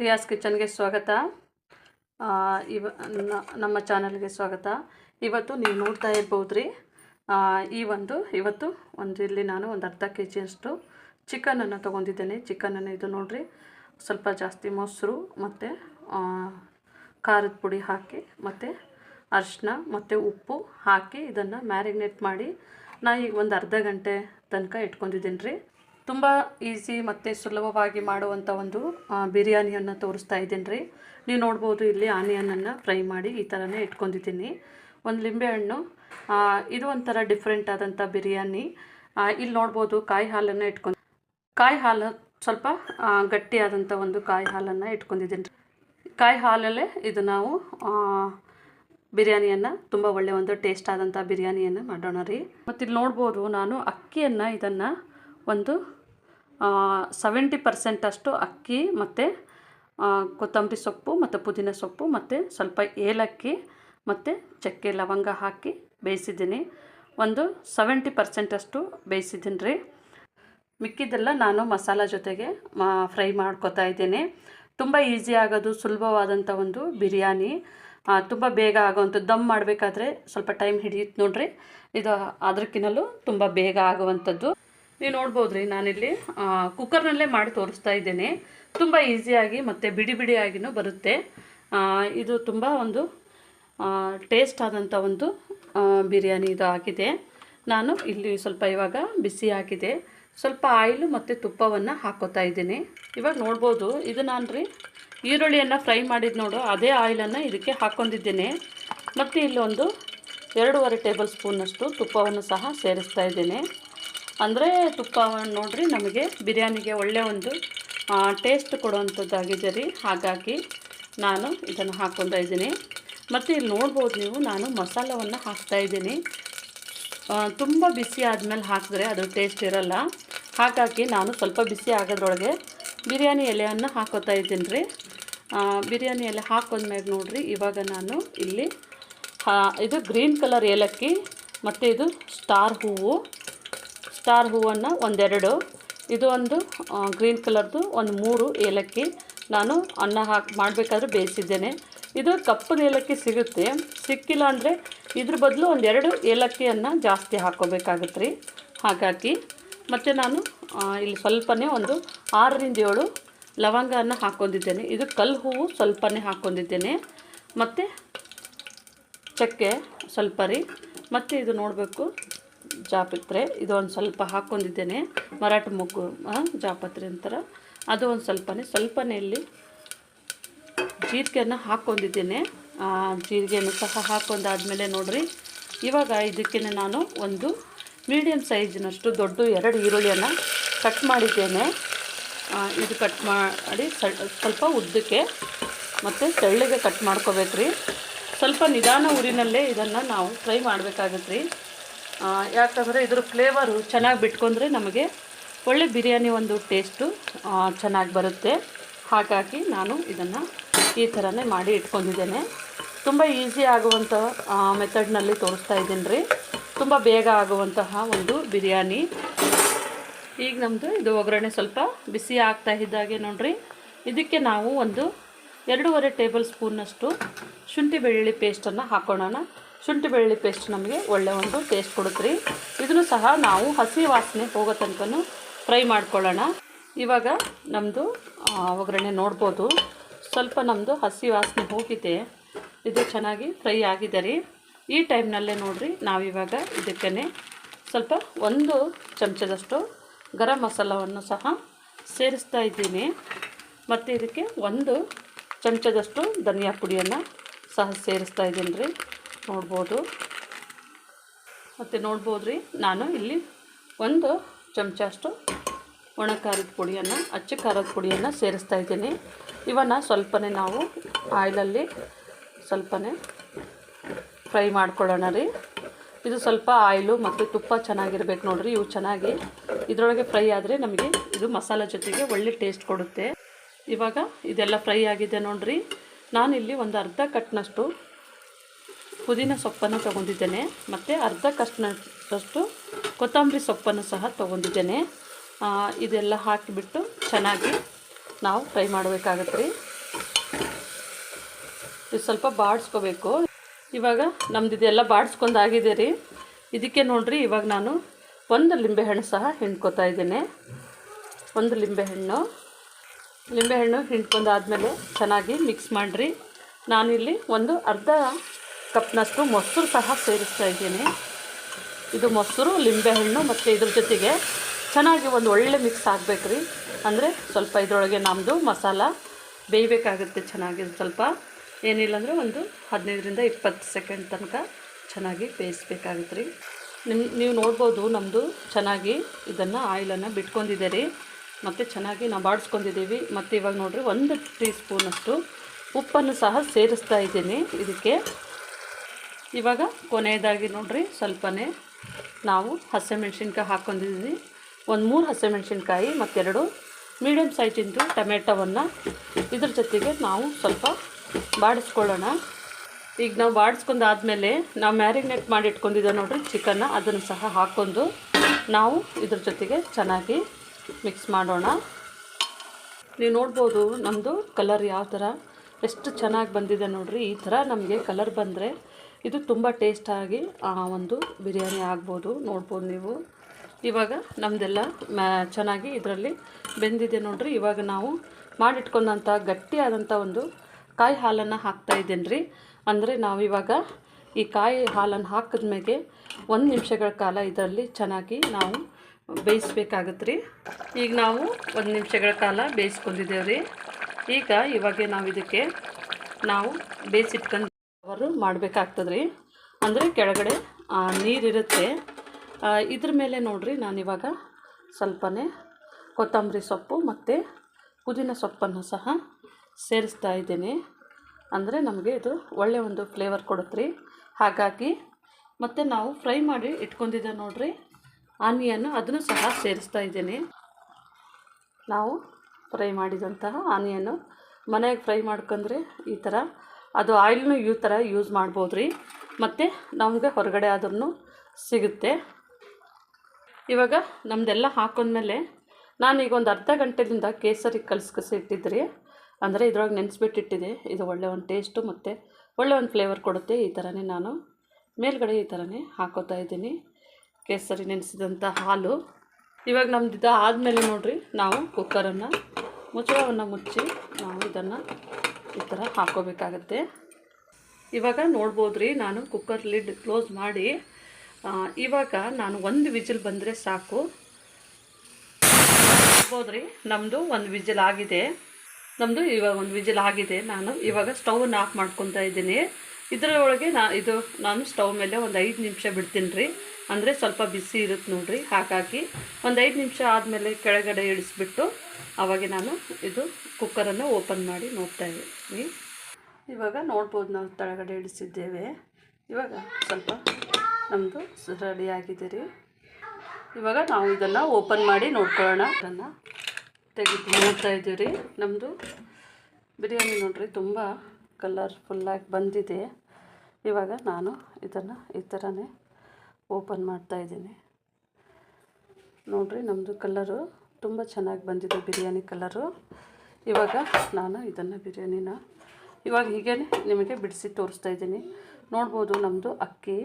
ರಿಯಾಸ್ ಕಿಚನ್ಗೆ ಸ್ವಾಗತ. ಇವ ನಮ್ಮ ಚಾನಲ್ಗೆ ಸ್ವಾಗತ. ಇವತ್ತು ನೀವು ನೋಡ್ತಾ ಇರ್ಬೋದು ರೀ ಈ ಒಂದು, ಇವತ್ತು ಒಂದು ಇಲ್ಲಿ ನಾನು ಒಂದು ಅರ್ಧ ಕೆ ಜಿಯಷ್ಟು ಚಿಕನನ್ನು ತೊಗೊಂಡಿದ್ದೇನೆ. ಚಿಕನನ್ನು ಇದು ನೋಡಿರಿ, ಸ್ವಲ್ಪ ಜಾಸ್ತಿ ಮೊಸರು ಮತ್ತು ಖಾರದ ಪುಡಿ ಹಾಕಿ ಮತ್ತು ಅರಿಶಿನ ಮತ್ತು ಉಪ್ಪು ಹಾಕಿ ಇದನ್ನು ಮ್ಯಾರಿನೇಟ್ ಮಾಡಿ ನಾ ಈಗ ಒಂದು ಅರ್ಧ ಗಂಟೆ ತನಕ ಇಟ್ಕೊಂಡಿದ್ದೀನಿ ರೀ ತುಂಬ ಈಸಿ ಮತ್ತು ಸುಲಭವಾಗಿ ಮಾಡುವಂಥ ಒಂದು ಬಿರಿಯಾನಿಯನ್ನು ತೋರಿಸ್ತಾ ಇದ್ದೀನಿ ರೀ ನೀವು ನೋಡ್ಬೋದು ಇಲ್ಲಿ ಆನಿಯನನ್ನು ಫ್ರೈ ಮಾಡಿ ಈ ಥರನೇ ಇಟ್ಕೊಂಡಿದ್ದೀನಿ. ಒಂದು ಲಿಂಬೆಹಣ್ಣು ಹಣ್ಣು ಇದು ಒಂಥರ ಡಿಫ್ರೆಂಟ್ ಆದಂಥ ಬಿರಿಯಾನಿ. ಇಲ್ಲಿ ನೋಡ್ಬೋದು ಕಾಯಿ ಹಾಲನ್ನು ಇಟ್ಕೊಂಡು, ಕಾಯಿ ಹಾಲು ಸ್ವಲ್ಪ ಗಟ್ಟಿಯಾದಂಥ ಒಂದು ಕಾಯಿ ಹಾಲನ್ನು ಇಟ್ಕೊಂಡಿದ್ದೀನಿ. ಕಾಯಿ ಹಾಲಲ್ಲೇ ಇದು ನಾವು ಬಿರಿಯಾನಿಯನ್ನು ತುಂಬ ಒಳ್ಳೆಯ ಒಂದು ಟೇಸ್ಟ್ ಆದಂಥ ಬಿರಿಯಾನಿಯನ್ನು ಮಾಡೋಣ ರೀ. ಮತ್ತು ಇಲ್ಲಿ ನೋಡ್ಬೋದು ನಾನು ಅಕ್ಕಿಯನ್ನು ಇದನ್ನು ಒಂದು ಸೆವೆಂಟಿ ಪರ್ಸೆಂಟ್ ಅಷ್ಟು ಅಕ್ಕಿ ಮತ್ತು ಕೊತ್ತಂಬರಿ ಸೊಪ್ಪು ಮತ್ತು ಪುದೀನ ಸೊಪ್ಪು ಮತ್ತು ಸ್ವಲ್ಪ ಏಲಕ್ಕಿ ಮತ್ತು ಚಕ್ಕೆ ಲವಂಗ ಹಾಕಿ ಬೇಯಿಸಿದ್ದೀನಿ. ಒಂದು ಸೆವೆಂಟಿ ಪರ್ಸೆಂಟಷ್ಟು ಬೇಯಿಸಿದ್ದೀನಿ ರೀ. ಮಿಕ್ಕಿದ್ದೆಲ್ಲ ನಾನು ಮಸಾಲ ಜೊತೆಗೆ ಫ್ರೈ ಮಾಡ್ಕೊತಾ ಇದ್ದೀನಿ. ತುಂಬ ಈಸಿ ಆಗೋದು, ಸುಲಭವಾದಂಥ ಒಂದು ಬಿರಿಯಾನಿ. ತುಂಬ ಬೇಗ ಆಗೋವಂಥದ್ದು, ದಮ್ ಮಾಡಬೇಕಾದ್ರೆ ಸ್ವಲ್ಪ ಟೈಮ್ ಹಿಡಿಯುತ್ತೆ ನೋಡ್ರಿ. ಇದು ಅದಕ್ಕಿನಲ್ಲೂ ತುಂಬ ಬೇಗ ಆಗುವಂಥದ್ದು. ನೀವು ನೋಡ್ಬೋದು ರೀ ನಾನಿಲ್ಲಿ ಕುಕ್ಕರ್ನಲ್ಲೇ ಮಾಡಿ ತೋರಿಸ್ತಾ ಇದ್ದೇನೆ. ತುಂಬ ಈಸಿಯಾಗಿ ಮತ್ತು ಬಿಡಿ ಬಿಡಿಯಾಗಿನೂ ಬರುತ್ತೆ. ಇದು ತುಂಬ ಒಂದು ಟೇಸ್ಟ್ ಆದಂಥ ಒಂದು ಬಿರಿಯಾನಿ ಇದು ಆಗಿದೆ. ನಾನು ಇಲ್ಲಿ ಸ್ವಲ್ಪ ಇವಾಗ ಬಿಸಿ ಹಾಕಿದೆ ಸ್ವಲ್ಪ ಆಯಿಲು ಮತ್ತು ತುಪ್ಪವನ್ನು ಹಾಕೋತಾ ಇದ್ದೀನಿ. ಇವಾಗ ನೋಡ್ಬೋದು, ಇದು ನಾನು ರೀ ಈರುಳ್ಳಿಯನ್ನು ಫ್ರೈ ಮಾಡಿದ್ದು ನೋಡು, ಅದೇ ಆಯಿಲನ್ನು ಇದಕ್ಕೆ ಹಾಕ್ಕೊಂಡಿದ್ದೇನೆ. ಮತ್ತು ಇಲ್ಲೊಂದು ಎರಡೂವರೆ ಟೇಬಲ್ ಸ್ಪೂನಷ್ಟು ತುಪ್ಪವನ್ನು ಸಹ ಸೇರಿಸ್ತಾ ಇದ್ದೇನೆ. ಅಂದರೆ ತುಪ್ಪವನ್ನು ನೋಡಿರಿ, ನಮಗೆ ಬಿರಿಯಾನಿಗೆ ಒಳ್ಳೆಯ ಒಂದು ಟೇಸ್ಟ್ ಕೊಡುವಂಥದ್ದಾಗಿದೆ ರೀ. ಹಾಗಾಗಿ ನಾನು ಇದನ್ನು ಹಾಕ್ಕೊತಾ ಇದ್ದೀನಿ. ಮತ್ತು ಇಲ್ಲಿ ನೋಡ್ಬೋದು ನೀವು, ನಾನು ಮಸಾಲವನ್ನು ಹಾಕ್ತಾ ಇದ್ದೀನಿ. ತುಂಬ ಬಿಸಿ ಆದಮೇಲೆ ಹಾಕಿದ್ರೆ ಅದು ಟೇಸ್ಟ್ ಇರಲ್ಲ. ಹಾಗಾಗಿ ನಾನು ಸ್ವಲ್ಪ ಬಿಸಿ ಆಗೋದ್ರೊಳಗೆ ಬಿರಿಯಾನಿ ಎಲೆಯನ್ನು ಹಾಕೋತಾ ಇದ್ದೀನಿ ರೀ. ಬಿರಿಯಾನಿ ಎಲೆ ಹಾಕೋದ್ಮೇಲೆ ನೋಡಿರಿ, ಇವಾಗ ನಾನು ಇಲ್ಲಿ ಇದು ಗ್ರೀನ್ ಕಲರ್ ಏಲಕ್ಕಿ, ಮತ್ತು ಇದು ಸ್ಟಾರ್ ಹೂವು. ಸ್ಟಾರ್ ಹೂವನ್ನು ಒಂದೆರಡು. ಇದು ಒಂದು ಗ್ರೀನ್ ಕಲರ್ದು ಒಂದು ಮೂರು ಏಲಕ್ಕಿ. ನಾನು ಅನ್ನ ಹಾಕಿ, ಮಾಡಬೇಕಾದ್ರೆ ಬೇಯಿಸಿದ್ದೇನೆ. ಇದು ಕಪ್ಪದ ಏಲಕ್ಕಿ ಸಿಗುತ್ತೆ. ಸಿಕ್ಕಿಲ್ಲ ಅಂದರೆ ಇದ್ರ ಬದಲು ಒಂದೆರಡು ಏಲಕ್ಕಿಯನ್ನು ಜಾಸ್ತಿ ಹಾಕೋಬೇಕಾಗುತ್ತೆ ರೀ ಹಾಗಾಗಿ ಮತ್ತು ನಾನು ಇಲ್ಲಿ ಸ್ವಲ್ಪನೇ ಒಂದು ಆರರಿಂದ ಏಳು ಲವಂಗವನ್ನು ಹಾಕ್ಕೊಂಡಿದ್ದೇನೆ. ಇದು ಕಲ್ಲು ಹೂವು ಸ್ವಲ್ಪನೇ ಹಾಕ್ಕೊಂಡಿದ್ದೇನೆ. ಮತ್ತು ಚಕ್ಕೆ ಸ್ವಲ್ಪ ರೀ. ಮತ್ತು ಇದು ನೋಡಬೇಕು. ಜಾಪತ್ರೆ. ಇದು ಒಂದು ಸ್ವಲ್ಪ ಹಾಕ್ಕೊಂಡಿದ್ದೇನೆ ಮರಾಠ ಮೊಗ್ಗು ಜಾಪತ್ರೆ ಅಂತಾರೆ. ಅದು ಒಂದು ಸ್ವಲ್ಪನೇ ಸ್ವಲ್ಪನೇ ಇಲ್ಲಿ ಜೀರಿಗೆಯನ್ನು ಹಾಕ್ಕೊಂಡಿದ್ದೇನೆ ಜೀರಿಗೆಯನ್ನು ಸಹ ಹಾಕ್ಕೊಂಡಾದಮೇಲೆ ನೋಡಿರಿ. ಇವಾಗ ಇದಕ್ಕೆ ನಾನು ಒಂದು ಮೀಡಿಯಮ್ ಸೈಜಿನಷ್ಟು ದೊಡ್ಡ ಎರಡು ಈರುಳ್ಳಿಯನ್ನು ಕಟ್ ಮಾಡಿದ್ದೇನೆ. ಇದು ಕಟ್ ಮಾಡಿ ಸ್ವಲ್ಪ ಉದ್ದಕ್ಕೆ ಮತ್ತು ತೆಳ್ಳಗೆ ಕಟ್ ಮಾಡ್ಕೋಬೇಕ್ರಿ. ಸ್ವಲ್ಪ ನಿಧಾನ ಊರಿನಲ್ಲೇ ಇದನ್ನು ನಾವು ಫ್ರೈ ಮಾಡಬೇಕಾಗತ್ತೆ ರೀ ಯಾಕಂದರೆ ಇದ್ರ ಫ್ಲೇವರು ಚೆನ್ನಾಗಿ ಬಿಟ್ಕೊಂಡ್ರೆ ನಮಗೆ ಒಳ್ಳೆ ಬಿರಿಯಾನಿ ಒಂದು ಟೇಸ್ಟು ಚೆನ್ನಾಗಿ ಬರುತ್ತೆ. ಹಾಗಾಗಿ ನಾನು ಇದನ್ನು ಈ ಥರನೇ ಮಾಡಿ ಇಟ್ಕೊಂಡಿದ್ದೇನೆ. ತುಂಬ ಈಸಿ ಆಗುವಂಥ ಮೆಥಡ್ನಲ್ಲಿ ತೋರಿಸ್ತಾ ಇದ್ದೀನಿ ರೀ. ತುಂಬ ಬೇಗ ಆಗುವಂತಹ ಒಂದು ಬಿರಿಯಾನಿ. ಈಗ ನಮ್ಮದು ಇದು ಒಗ್ಗರಣೆ ಸ್ವಲ್ಪ ಬಿಸಿ ಆಗ್ತಾ ಇದ್ದಾಗೆ ನೋಡ್ರಿ. ಇದಕ್ಕೆ ನಾವು ಒಂದು ಎರಡೂವರೆ ಟೇಬಲ್ ಸ್ಪೂನ್ನಷ್ಟು ಶುಂಠಿ ಬೆಳ್ಳುಳ್ಳಿ ಪೇಸ್ಟನ್ನು ಹಾಕೊಳ್ಳೋಣ ಶುಂಠಿ ಬೆಳ್ಳುಳ್ಳಿ ಪೇಸ್ಟ್ ನಮಗೆ ಒಳ್ಳೆ ಒಂದು ಟೇಸ್ಟ್ ಕೊಡುತ್ತೆ ರೀ. ಇದನ್ನು ಸಹ ನಾವು ಹಸಿ ವಾಸನೆ ಹೋಗೋ ತನಕ ಫ್ರೈ ಮಾಡ್ಕೊಳ್ಳೋಣ. ಇವಾಗ ನಮ್ಮದು ಒಗ್ಗರಣೆ ನೋಡ್ಬೋದು. ಸ್ವಲ್ಪ ನಮ್ಮದು ಹಸಿ ವಾಸನೆ ಹೋಗಿದೆ. ಇದು ಚೆನ್ನಾಗಿ ಫ್ರೈ ಆಗಿದೆ ರೀ. ಈ ಟೈಮ್ನಲ್ಲೇ ನೋಡಿರಿ, ನಾವಿವಾಗ ಇದಕ್ಕೇ ಸ್ವಲ್ಪ ಒಂದು ಚಮಚದಷ್ಟು ಗರಂ ಮಸಾಲವನ್ನು ಸಹ ಸೇರಿಸ್ತಾ ಇದ್ದೀನಿ. ಮತ್ತು ಇದಕ್ಕೆ ಒಂದು ಚಮಚದಷ್ಟು ಧನಿಯಾ ಪುಡಿಯನ್ನು ಸಹ ಸೇರಿಸ್ತಾ ಇದ್ದೀನಿ ರೀ. ನೋಡ್ಬೋದು. ಮತ್ತು ನೋಡ್ಬೋದು ರೀ ನಾನು ಇಲ್ಲಿ ಒಂದು ಚಮಚ ಅಷ್ಟು ಒಣ ಖಾರದ ಪುಡಿಯನ್ನು, ಅಚ್ಚ ಖಾರದ ಪುಡಿಯನ್ನು ಸೇರಿಸ್ತಾ ಇದ್ದೀನಿ. ಇವನ್ನು ಸ್ವಲ್ಪನೇ ನಾವು ಆಯಿಲಲ್ಲಿ ಸ್ವಲ್ಪನೇ ಫ್ರೈ ಮಾಡ್ಕೊಳ್ಳೋಣ ರೀ. ಇದು ಸ್ವಲ್ಪ ಆಯಿಲು ಮತ್ತು ತುಪ್ಪ ಚೆನ್ನಾಗಿರ್ಬೇಕು ನೋಡ್ರಿ, ಇವು ಚೆನ್ನಾಗಿ ಇದರೊಳಗೆ ಫ್ರೈ ಆದರೆ ನಮಗೆ ಇದು ಮಸಾಲ ಜೊತೆಗೆ ಒಳ್ಳೆ ಟೇಸ್ಟ್ ಕೊಡುತ್ತೆ. ಇವಾಗ ಇದೆಲ್ಲ ಫ್ರೈ ಆಗಿದೆ ನೋಡ್ರಿ. ನಾನಿಲ್ಲಿ ಒಂದು ಅರ್ಧ ಕಟ್ನಷ್ಟು ಪುದೀನ ಸೊಪ್ಪನ್ನು ತೊಗೊಂಡಿದ್ದೇನೆ, ಮತ್ತು ಅರ್ಧ ಕಷ್ನಷ್ಟು ಕೊತ್ತಂಬರಿ ಸೊಪ್ಪನ್ನು ಸಹ ತೊಗೊಂಡಿದ್ದೇನೆ. ಇದೆಲ್ಲ ಹಾಕಿಬಿಟ್ಟು ಚೆನ್ನಾಗಿ ನಾವು ಫ್ರೈ ಮಾಡಬೇಕಾಗತ್ತೆ. ರೀ ಇದು ಸ್ವಲ್ಪ ಬಾಡಿಸ್ಕೋಬೇಕು. ಇವಾಗ ನಮ್ದು ಇದೆಲ್ಲ ಬಾಡಿಸ್ಕೊಂಡು ಆಗಿದೆ ರೀ. ಇದಕ್ಕೆ ನೋಡಿರಿ, ಇವಾಗ ನಾನು ಒಂದು ಲಿಂಬೆಹಣ್ಣು ಸಹ ಹಿಂಡ್ಕೊತಾ ಇದ್ದೇನೆ. ಒಂದು ಲಿಂಬೆಹಣ್ಣು. ಲಿಂಬೆಹಣ್ಣು ಹಿಂಡ್ಕೊಂಡಾದ್ಮೇಲೆ ಚೆನ್ನಾಗಿ ಮಿಕ್ಸ್ ಮಾಡಿರಿ. ನಾನಿಲ್ಲಿ ಒಂದು ಅರ್ಧ ಕಪ್ನಷ್ಟು ಮೊಸರು ಸಹ ಸೇರಿಸ್ತಾ ಇದ್ದೀನಿ. ಇದು ಮೊಸರು ಲಿಂಬೆಹಣ್ಣು ಮತ್ತು ಇದ್ರ ಜೊತೆಗೆ ಚೆನ್ನಾಗಿ ಒಂದು ಒಳ್ಳೆ ಮಿಕ್ಸ್ ಆಗಬೇಕು ರೀ ಅಂದರೆ ಸ್ವಲ್ಪ ಇದರೊಳಗೆ ನಮ್ಮದು ಮಸಾಲ ಬೇಯಬೇಕಾಗುತ್ತೆ ಚೆನ್ನಾಗಿ ಸ್ವಲ್ಪ. ಏನಿಲ್ಲ ಅಂದರೆ ಒಂದು ಹದಿನೈದರಿಂದ ಇಪ್ಪತ್ತು ಸೆಕೆಂಡ್ ತನಕ ಚೆನ್ನಾಗಿ ಬೇಯಿಸ್ಬೇಕಾಗುತ್ತೆ ರೀ ನಿಮ್ಮ ನೀವು ನೋಡ್ಬೋದು ನಮ್ಮದು ಚೆನ್ನಾಗಿ ಇದನ್ನು ಆಯಿಲನ್ನು ಬಿಟ್ಕೊಂಡಿದೆ ರೀ ಮತ್ತು ಚೆನ್ನಾಗಿ ನಾವು ಬಾಡಿಸ್ಕೊಂಡಿದ್ದೀವಿ. ಮತ್ತು ಇವಾಗ ನೋಡಿರಿ ಒಂದು ಟೀ ಸ್ಪೂನಷ್ಟು ಉಪ್ಪನ್ನು ಸಹ ಸೇರಿಸ್ತಾ ಇದ್ದೀನಿ. ಇದಕ್ಕೆ ಇವಾಗ ಕೊನೆಯದಾಗಿ ನೋಡ್ರಿ, ಸ್ವಲ್ಪನೇ ನಾವು ಹಸಿಮೆಣ್ಸಿನ್ಕಾಯಿ ಹಾಕ್ಕೊಂಡಿದ್ದೀವಿ ಒಂದು ಮೂರು ಹಸಿಮೆಣ್ಸಿನ್ಕಾಯಿ ಮತ್ತೆರಡು ಮೀಡಿಯಮ್ ಸೈಜಿಂದು ಟೊಮೆಟೊವನ್ನು ಇದ್ರ ಜೊತೆಗೆ ನಾವು ಸ್ವಲ್ಪ ಬಾಡಿಸ್ಕೊಳ್ಳೋಣ. ಈಗ ನಾವು ಬಾಡಿಸ್ಕೊಂಡಾದ್ಮೇಲೆ ನಾವು ಮ್ಯಾರಿನೇಟ್ ಮಾಡಿ ಇಟ್ಕೊಂಡಿದ್ದೆ ನೋಡ್ರಿ ಚಿಕನ್ನ ಅದನ್ನು ಸಹ ಹಾಕ್ಕೊಂಡು ನಾವು ಇದ್ರ ಜೊತೆಗೆ ಚೆನ್ನಾಗಿ ಮಿಕ್ಸ್ ಮಾಡೋಣ. ನೀವು ನೋಡ್ಬೋದು ನಮ್ಮದು ಕಲರ್ ಯಾವ ಥರ ಎಷ್ಟು ಚೆನ್ನಾಗಿ ಬಂದಿದೆ ನೋಡ್ರಿ, ಈ ಥರ ನಮಗೆ ಕಲರ್ ಬಂದರೆ ಇದು ತುಂಬ ಟೇಸ್ಟಾಗಿ ಆ ಒಂದು ಬಿರಿಯಾನಿ ಆಗ್ಬೋದು, ನೋಡ್ಬೋದು ನೀವು. ಇವಾಗ ನಮ್ಮದೆಲ್ಲ ಮ್ಯಾ ಚೆನ್ನಾಗಿ ಇದರಲ್ಲಿ ಬೆಂದಿದೆ ನೋಡಿರಿ. ಇವಾಗ ನಾವು ಮಾಡಿಟ್ಕೊಂಡಂಥ ಗಟ್ಟಿಯಾದಂಥ ಒಂದು ಕಾಯಿ ಹಾಲನ್ನು ಹಾಕ್ತಾ ಇದ್ದೇನೆ ರೀ ಅಂದರೆ ನಾವು ಇವಾಗ ಈ ಕಾಯಿ ಹಾಲನ್ನು ಹಾಕಿದ್ಮೇಲೆ ಒಂದು ನಿಮಿಷಗಳ ಕಾಲ ಇದರಲ್ಲಿ ಚೆನ್ನಾಗಿ ನಾವು ಬೇಯಿಸ್ಬೇಕಾಗತ್ತೆ ರೀ ಈಗ ನಾವು ಒಂದು ನಿಮಿಷಗಳ ಕಾಲ ಬೇಯಿಸ್ಕೊಂಡಿದ್ದೇವೆ ರೀ ಈಗ ಇವಾಗ ನಾವು ಇದಕ್ಕೆ ನಾವು ಬೇಯಿಸಿಟ್ಕೊಂಡು ಅವರು ಮಾಡಬೇಕಾಗ್ತದೆ ರೀ ಅಂದರೆ ಕೆಳಗಡೆ ನೀರಿರುತ್ತೆ. ಇದ್ರ ಮೇಲೆ ನೋಡಿರಿ ನಾನಿವಾಗ ಸ್ವಲ್ಪನೇ ಕೊತ್ತಂಬರಿ ಸೊಪ್ಪು ಮತ್ತು ಪುದೀನ ಸೊಪ್ಪನ್ನು ಸಹ ಸೇರಿಸ್ತಾ ಇದ್ದೀನಿ. ಅಂದರೆ ನಮಗೆ ಇದು ಒಳ್ಳೆಯ ಒಂದು ಫ್ಲೇವರ್ ಕೊಡುತ್ತೆ. ಹಾಗಾಗಿ ಮತ್ತು ನಾವು ಫ್ರೈ ಮಾಡಿ ಇಟ್ಕೊಂಡಿದ್ದೆ ನೋಡಿರಿ ಆನಿಯನ್ನು ಅದನ್ನು ಸಹ ಸೇರಿಸ್ತಾ ಇದ್ದೀನಿ. ನಾವು ಫ್ರೈ ಮಾಡಿದಂತಹ ಆನಿಯನ್ನು ಮನೆಯಾಗೆ ಫ್ರೈ ಮಾಡ್ಕೊಂಡ್ರೆ ಈ ಥರ ಅದು ಆಯಿಲ್ನು ಈ ಥರ ಯೂಸ್ ಮಾಡ್ಬೋದು ರೀ ಮತ್ತು ನಮಗೆ ಹೊರಗಡೆ ಆದ್ರೂ ಸಿಗುತ್ತೆ. ಇವಾಗ ನಮ್ಮದೆಲ್ಲ ಹಾಕೊಂಡ್ಮೇಲೆ ನಾನೀಗ ಒಂದು ಅರ್ಧ ಗಂಟೆಯಿಂದ ಕೇಸರಿ ಕಲ್ಸ್ಕಸಿ ಇಟ್ಟಿದ್ರಿ ಅಂದರೆ ಇದ್ರೊಳಗೆ ನೆನೆಸ್ಬಿಟ್ಟಿಟ್ಟಿದೆ. ಇದು ಒಳ್ಳೆ ಒಂದು ಟೇಸ್ಟು ಮತ್ತು ಒಳ್ಳೆ ಒಂದು ಫ್ಲೇವರ್ ಕೊಡುತ್ತೆ ಈ ಥರನೇ ನಾನು ಮೇಲ್ಗಡೆ ಈ ಥರನೇ ಹಾಕೋತಾ ಇದ್ದೀನಿ. ಕೇಸರಿ ನೆನೆಸಿದಂಥ ಹಾಲು. ಇವಾಗ ನಮ್ದು ಇದು ಆದಮೇಲೆ ನೋಡಿರಿ ನಾವು ಕುಕ್ಕರನ್ನು ಮುಚ್ಚಳವನ್ನು ಮುಚ್ಚಿ ನಾವು ಇದನ್ನು ಈ ಥರ ಹಾಕೋಬೇಕಾಗತ್ತೆ ಇವಾಗ ನೋಡ್ಬೋದು ರೀ ನಾನು ಕುಕ್ಕರ್ ಲಿಡ್ ಕ್ಲೋಸ್ ಮಾಡಿ ಇವಾಗ ನಾನು ಒಂದು ವಿಜಿಲ್ ಬಂದರೆ ಸಾಕು. ನೋಡ್ಬೋದು ನಮ್ಮದು ಒಂದು ವಿಜಿಲ್ ಆಗಿದೆ. ನಮ್ಮದು ಇವಾಗ ಒಂದು ವಿಜಿಲ್ ಆಗಿದೆ. ನಾನು ಇವಾಗ ಸ್ಟವನ್ನು ಆಫ್ ಮಾಡ್ಕೊತಾ ಇದ್ದೀನಿ. ಇದರೊಳಗೆ ನಾ, ಇದು, ನಾನು ಸ್ಟವ್ ಮೇಲೆ ಒಂದು ಐದು ನಿಮಿಷ ಬಿಡ್ತೀನಿ ರೀ. ಅಂದರೆ ಸ್ವಲ್ಪ ಬಿಸಿ ಇರುತ್ತೆ ನೋಡ್ರಿ. ಹಾಗಾಗಿ ಒಂದು ಐದು ನಿಮಿಷ ಆದಮೇಲೆ ಕೆಳಗಡೆ ಇಳಿಸ್ಬಿಟ್ಟು ಆವಾಗ ನಾನು ಇದು ಕುಕ್ಕರನ್ನು ಓಪನ್ ಮಾಡಿ ನೋಡ್ತಾ ಇದ್ದೀನಿ. ಇವಾಗ ನೋಡ್ಬೋದು ನಾವು ಕೆಳಗಡೆ ಇಳಿಸಿದ್ದೇವೆ. ಇವಾಗ ಸ್ವಲ್ಪ ನಮ್ಮದು ರೆಡಿ ಆಗಿದೆ ರೀ. ಇವಾಗ ನಾವು ಇದನ್ನು ಓಪನ್ ಮಾಡಿ ನೋಡ್ಕೊಳ್ಳೋಣ. ಅದನ್ನು ತೆಗೆದು ನೋಡ್ತಾ ಇದ್ದೀವಿ ರೀ ನಮ್ಮದು ಬಿರಿಯಾನಿ ನೋಡ್ರಿ ತುಂಬ ಕಲರ್ಫುಲ್ಲಾಗಿ ಬಂದಿದೆ. ಇವಾಗ ನಾನು ಇದನ್ನು ಈ ಥರನೇ ಓಪನ್ ಮಾಡ್ತಾ ಇದ್ದೀನಿ. ನೋಡಿರಿ ನಮ್ಮದು ಕಲ್ಲರು ತುಂಬ ಚೆನ್ನಾಗಿ ಬಂದಿದೆ ಬಿರಿಯಾನಿ ಕಲ್ಲರು ಇವಾಗ ನಾನು ಇದನ್ನು ಬಿರಿಯಾನಿನ ಇವಾಗ ಹೀಗೇ ನಿಮಗೆ ಬಿಡಿಸಿ ತೋರಿಸ್ತಾ ಇದ್ದೀನಿ. ನೋಡ್ಬೋದು ನಮ್ಮದು ಅಕ್ಕಿ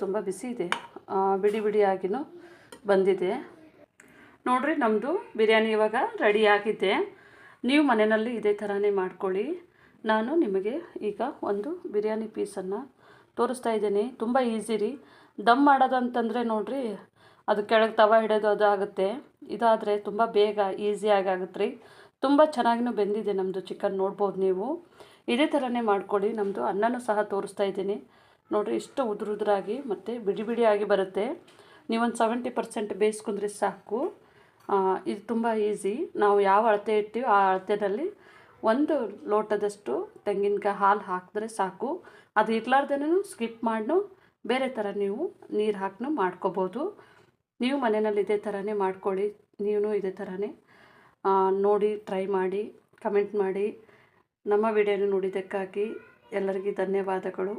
ತುಂಬ ಬಿಸಿ ಇದೆ. ಬಿಡಿ ಬಿಡಿಯಾಗಿನೂ ಬಂದಿದೆ. ನೋಡಿರಿ ನಮ್ಮದು ಬಿರಿಯಾನಿ ಇವಾಗ ರೆಡಿಯಾಗಿದೆ ನೀವು ಮನೆಯಲ್ಲಿ ಇದೇ ಥರನೇ ಮಾಡ್ಕೊಳ್ಳಿ. ನಾನು ನಿಮಗೆ ಈಗ ಒಂದು ಬಿರಿಯಾನಿ ಪೀಸನ್ನು ತೋರಿಸ್ತಾ ಇದ್ದೀನಿ. ತುಂಬ ಈಸಿ ರೀ. ದಮ್ ಮಾಡೋದಂತಂದರೆ ನೋಡಿರಿ, ಅದು ಕೆಳಗೆ ತವ ಹಿಡಿಯೋದು ಅದು ಆಗುತ್ತೆ. ಇದಾದರೆ ತುಂಬ ಬೇಗ ಈಸಿಯಾಗಿ ಆಗುತ್ತೆ ರೀ ತುಂಬ ಚೆನ್ನಾಗಿನೂ ಬೆಂದಿದೆ ನಮ್ಮದು ಚಿಕನ್ ನೋಡ್ಬೋದು ನೀವು. ಇದೇ ಥರನೇ ಮಾಡ್ಕೊಳ್ಳಿ ನಮ್ಮದು ಅನ್ನನೂ ಸಹ ತೋರಿಸ್ತಾ ಇದ್ದೀನಿ. ನೋಡಿರಿ, ಇಷ್ಟು ಉದುರು ಉದುರಾಗಿ ಮತ್ತು ಬಿಡಿ ಬಿಡಿಯಾಗಿ ಬರುತ್ತೆ. ನೀವೊಂದು ಸೆವೆಂಟಿ ಪರ್ಸೆಂಟ್ ಬೇಯಿಸ್ಕೊಂಡ್ರೆ ಸಾಕು. ಇದು ತುಂಬ ಈಸಿ ನಾವು ಯಾವ ಅಳತೆ ಇರ್ತೀವಿ ಆ ಅಳತೆಯಲ್ಲಿ ಒಂದು ಲೋಟದಷ್ಟು ತೆಂಗಿನಕಾಯಿ ಹಾಲು ಹಾಕಿದ್ರೆ ಸಾಕು. ಅದು ಇರ್ಲಾರ್ದೇನೂ ಸ್ಕಿಪ್ ಮಾಡಿ ಬೇರೆ ಥರ ನೀವು ನೀರು ಹಾಕಿ ಮಾಡ್ಕೋಬೋದು. ನೀವು ಮನೆಯಲ್ಲಿ ಇದೇ ಥರನೇ ಮಾಡ್ಕೊಳ್ಳಿ, ನೀವು ಇದೇ ಥರನೇ ನೋಡಿ, ಟ್ರೈ ಮಾಡಿ, ಕಮೆಂಟ್ ಮಾಡಿ. ನಮ್ಮ ವಿಡಿಯೋನ ನೋಡಿದ್ದಕ್ಕಾಗಿ ಎಲ್ಲರಿಗೂ ಧನ್ಯವಾದಗಳು.